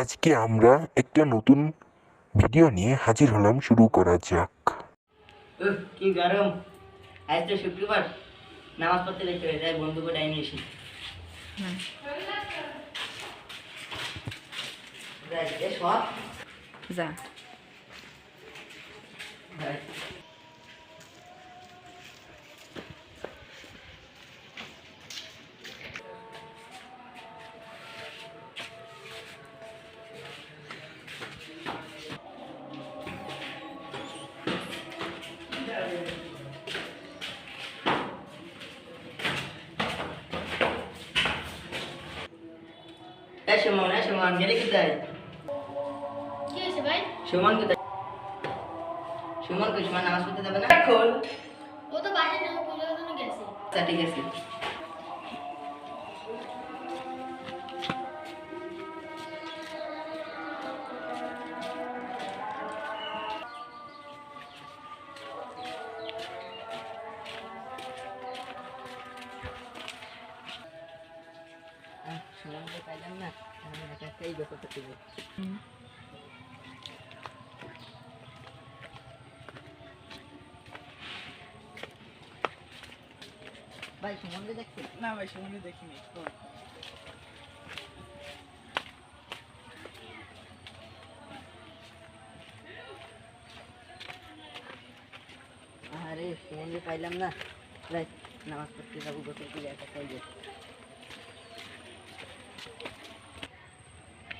আজকে আমরা একটা নতুন ভিডিও নিয়ে হাজির হলাম শুরু করা যাক। কি গরম। আজ তো শুক্রবার। নামাজ পড়তে দেখতে তাই বন্ধুকে ডাইনি এসি। যাই, যা যাই। এ সুমন এই সুমন গেলে কোথায় কি হয়েছে ভাই? সুমন কোথায়? সুমন কই? নামাজ পড়তে যাবে না? খোল। ও তো বাইরে গেছে। আচ্ছা ঠিক আছে। পাইলাম না। গোসল করতে যাব। ভাই সুমনকে দেখছি? না ভাই সেখানে দেখিনি আরে সুমনকে পাইলাম না। রাইট নামাজ পড়তে যাব গোসল করে একা একাই যাব যাব হুম এ সুমন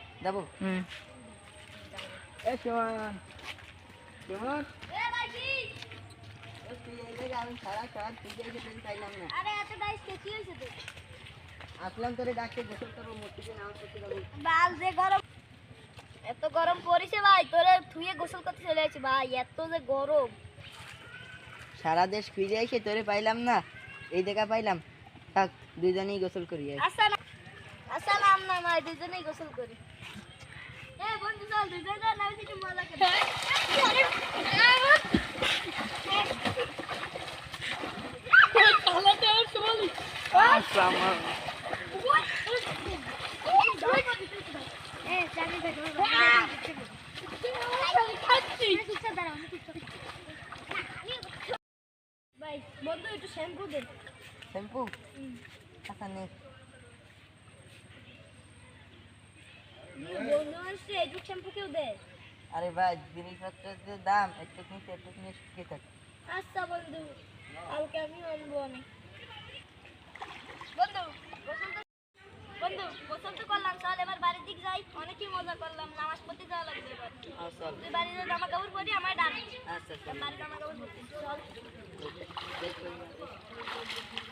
সুমন এ তুই এই জায়গায় আমি সারা সারা তুই যাইতে তুই পাইলাম না আরে এত ডাইস কে কি আসলাম তোরে ডাকতে গোসল করব যাব। বাল যে গরম এত গরম পড়েছে ভাই তোরে থুয়ে গোসল করতে চলে যাচ্ছি ভাই এত যে গরম। সারা দেশ ফিরে এসে তোরে পাইলাম না এই দেখা পাইলাম। থাক দুজনেই গোসল করি আয়। আসা না আসা ভাই দুজনেই গোসল করি। বন্ধু একটু শ্যাম্পু দে। শ্যাম্পু? আচ্ছা নে বন্ধু আসছে একটু শ্যাম্পু কেউ দে আরে ভাই জিনিসপত্রের যে দাম একটু কিনতে একটু কিনে শুকিয়ে থাকে আচ্ছা বন্ধু কালকে আমি আনব আমি বন্ধু বন্ধু গোসল তো করলাম চল এবার বাড়ির দিক যাই অনেকই মজা করলাম নামাজ পড়তে যাওয়া লাগবে এবার তুই বাড়িতে জামা কাপড় পরি আমার ডাক আচ্ছা চল বাড়ি জামা কাপড় পরতে চল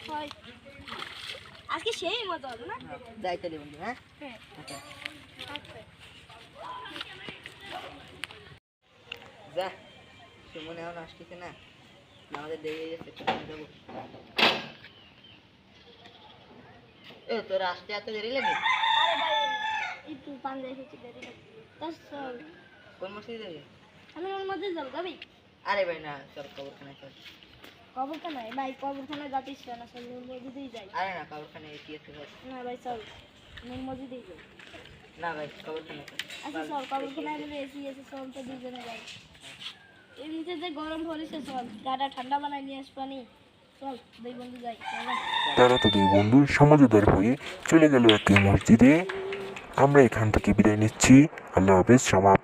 হয় আজকে সেই মজা হবে না যাই তাহলে বন্ধু হ্যাঁ। যা সুমন এখন আসতেছে না। আমাদের দেরি হয়ে যাচ্ছে যাব। এ তোর আসতে এত দেরি লাগে? একটু দেরি কোন মসজিদে যাবি আমি ওর মধ্যে যাব যাবি? আরে ভাই না চল কবরখানায় চল। কবরখানায়? ভাই কবরখানায় যাতে ইচ্ছা না চল নূর মসজিদেই যাই। আরে না কবরখানায় কি আছে ভাই না ভাই চল। নূর মসজিদেই যাই। না ভাই কবরখানায় আচ্ছা চল কবরখানায় বলে এসি এসে চল তো দুজনে যাই। এমনিতে যে গরম পড়েছে চল। গাটা ঠান্ডা বানাই নিয়ে আসবানি চল দুই বন্ধু যাই চল। তারা তো দুই বন্ধু সমাজদার হয়ে চলে গেল একই মসজিদে। আমরা এখান থেকে বিদায় নিচ্ছি। আল্লাহ হাফেজ সমাপ্ত।